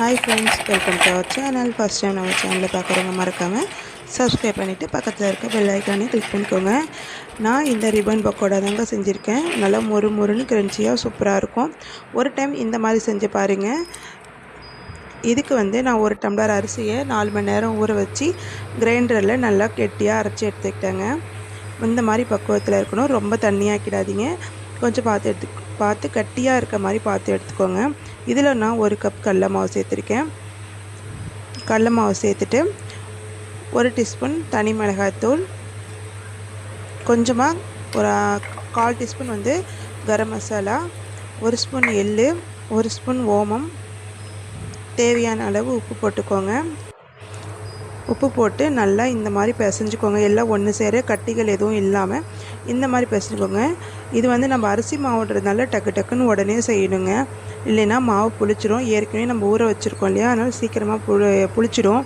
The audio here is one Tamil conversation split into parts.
Hi friends welcome to our channel first time நம்ம சேனலில் பார்க்குறவங்க மறக்காமல் சப்ஸ்கிரைப் பண்ணிவிட்டு பக்கத்தில் இருக்க பெல் ஐக்கானே கிளிக் பண்ணிக்கோங்க. நான் இந்த ரிப்பன் பக்கோடா தாங்க செஞ்சுருக்கேன். நல்லா மொறு மொறுன்னு கிரன்ச்சியாக சூப்பராக இருக்கும். ஒரு டைம் இந்த மாதிரி செஞ்சு பாருங்கள் இதுக்கு வந்து நான் ஒரு டம்ளர் அரிசியை நாலு மணி நேரம் ஊற வச்சு கிரைண்டரில் நல்லா கெட்டியாக அரைச்சி எடுத்துக்கிட்டேங்க. இந்த மாதிரி பக்குவத்தில் இருக்கணும். ரொம்ப தண்ணியாக்கிடாதீங்க. கொஞ்சம் பார்த்து எடுத்து பார்த்து கட்டியாக இருக்க மாதிரி பார்த்து எடுத்துக்கோங்க. இதில் நான் ஒரு கப் கடல மாவு சேர்த்துருக்கேன். கடல மாவு சேர்த்துட்டு ஒரு டீஸ்பூன் தனி மிளகாய்த்தூள். கொஞ்சமாக ஒரு கால் டீஸ்பூன் வந்து கரம் மசாலா ஒரு ஸ்பூன் எள் ஒரு ஸ்பூன் ஓமம். தேவையான அளவு உப்பு போட்டுக்கோங்க. உப்பு போட்டு நல்லா இந்த மாதிரி பிசைஞ்சுக்கோங்க. எல்லாம் ஒன்று சேர கட்டிகள் எதுவும் இல்லாமல் இந்த மாதிரி பிசைஞ்சுக்கோங்க. இது வந்து நம்ம அரிசி மாவுன்றதுனால டக்கு டக்குன்னு உடனே செய்யணுங்க. இல்லைன்னா மாவு புளிச்சிடும் ஏற்கனவே நம்ம ஊற வச்சுருக்கோம் இல்லையா? அதனால் சீக்கிரமாக புளி புளிச்சிடும்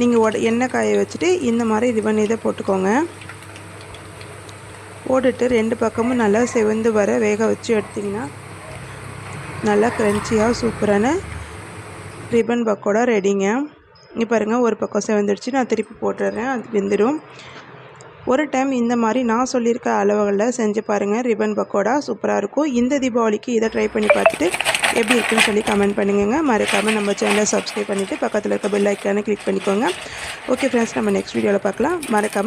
நீங்கள் உட எண்ணெய் காய வச்சுட்டு இந்த மாதிரி இது பண்ணி இதை போட்டுக்கோங்க. போட்டுட்டு ரெண்டு பக்கமும் நல்லா செவந்து வர வேக வச்சு எடுத்திங்கன்னா நல்லா க்ரன்ச்சியாக சூப்பரான ரிப்பன் பக்கோடா ரெடிங்க இங்கே பாருங்கள் ஒரு பக்கம் செவந்துடுச்சு நான் திருப்பி போட்டுடுறேன் அது வெந்துடும் ஒரு டைம் இந்த மாதிரி நான் சொல்லியிருக்க அளவுகளில் செஞ்சு பாருங்கள் ரிபன் பக்கோடா சூப்பராக இருக்கும். இந்த தீபாவளிக்கு இதை ட்ரை பண்ணி பார்த்துட்டு எப்படி இருக்குன்னு சொல்லி கமெண்ட் பண்ணுங்க மறக்காமல் நம்ம சேனலை சப்ஸ்கிரைப் பண்ணிவிட்டு பக்கத்தில் இருக்க பெல் ஐக்கானை கிளிக் பண்ணிக்கோங்க. ஓகே ஃப்ரெண்ட்ஸ் நம்ம நெக்ஸ்ட் வீடியோவில் பார்க்கலாம். மறக்காமல்